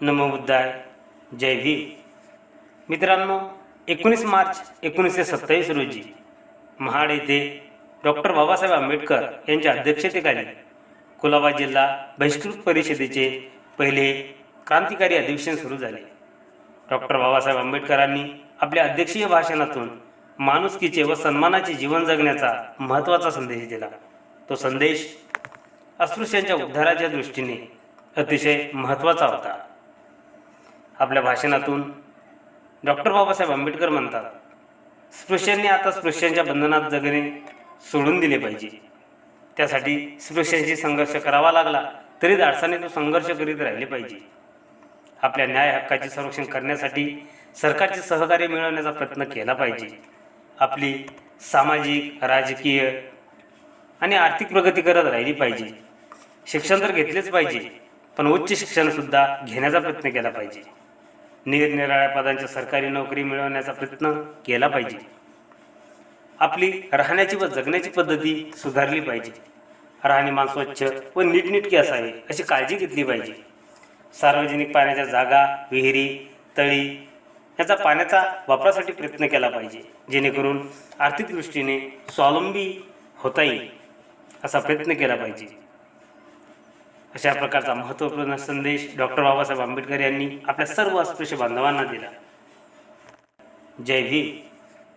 नमो बुद्धाय. जय भीम. मित्रांनो एकोणीस मार्च एकोणीसशे सत्तावीस रोजी महाड येथे डॉक्टर बाबासाहेब आंबेडकर यांच्या अध्यक्षतेखाली कुलाबा जिल्हा बहिष्कृत परिषदेचे पहिले क्रांतिकारी अधिवेशन सुरू झाले. डॉक्टर बाबासाहेब आंबेडकरांनी आपल्या अध्यक्षीय भाषणातून माणुसकीचे व सन्मानाचे जीवन जगण्याचा महत्त्वाचा संदेश दिला. तो संदेश अस्पृश्यांच्या उद्धाराच्या दृष्टीने अतिशय महत्त्वाचा होता. आपल्या भाषणातून. डॉक्टर बाबासाहेब आंबेडकर म्हणतात स्पृश्यांनी आता स्पृश्यांच्या बंधनात जगणे सोडून दिले पाहिजे. त्यासाठी स्पृश्यांशी संघर्ष करावा लागला तरी धाडसाने तो संघर्ष करीत राहिले पाहिजे. आपल्या न्याय हक्काचे संरक्षण करण्यासाठी सरकारचे सहकार्य मिळवण्याचा प्रयत्न केला पाहिजे. आपली सामाजिक राजकीय आणि आर्थिक प्रगती करत राहिली पाहिजे. शिक्षण तर घेतलेच पाहिजे पण उच्च शिक्षणसुद्धा घेण्याचा प्रयत्न केला पाहिजे. निरनिराळ्या पदांच्या सरकारी नोकरी मिळवण्याचा प्रयत्न केला पाहिजे. आपली राहण्याची व जगण्याची पद्धती सुधारली पाहिजे. राहणीमान स्वच्छ व नीटनेटकी असावी अशी काळजी घेतली पाहिजे. सार्वजनिक पाण्याच्या जागा विहिरी तळी याचा पाण्याचा वापरासाठी प्रयत्न केला पाहिजे जेणेकरून आर्थिक दृष्टीने स्वावलंबी होता येईल असा प्रयत्न केला पाहिजे. अशा प्रकारचा महत्त्वपूर्ण संदेश डॉक्टर बाबासाहेब आंबेडकर यांनी आपल्या सर्व अस्पृश्य बांधवांना दिला. जय भीम.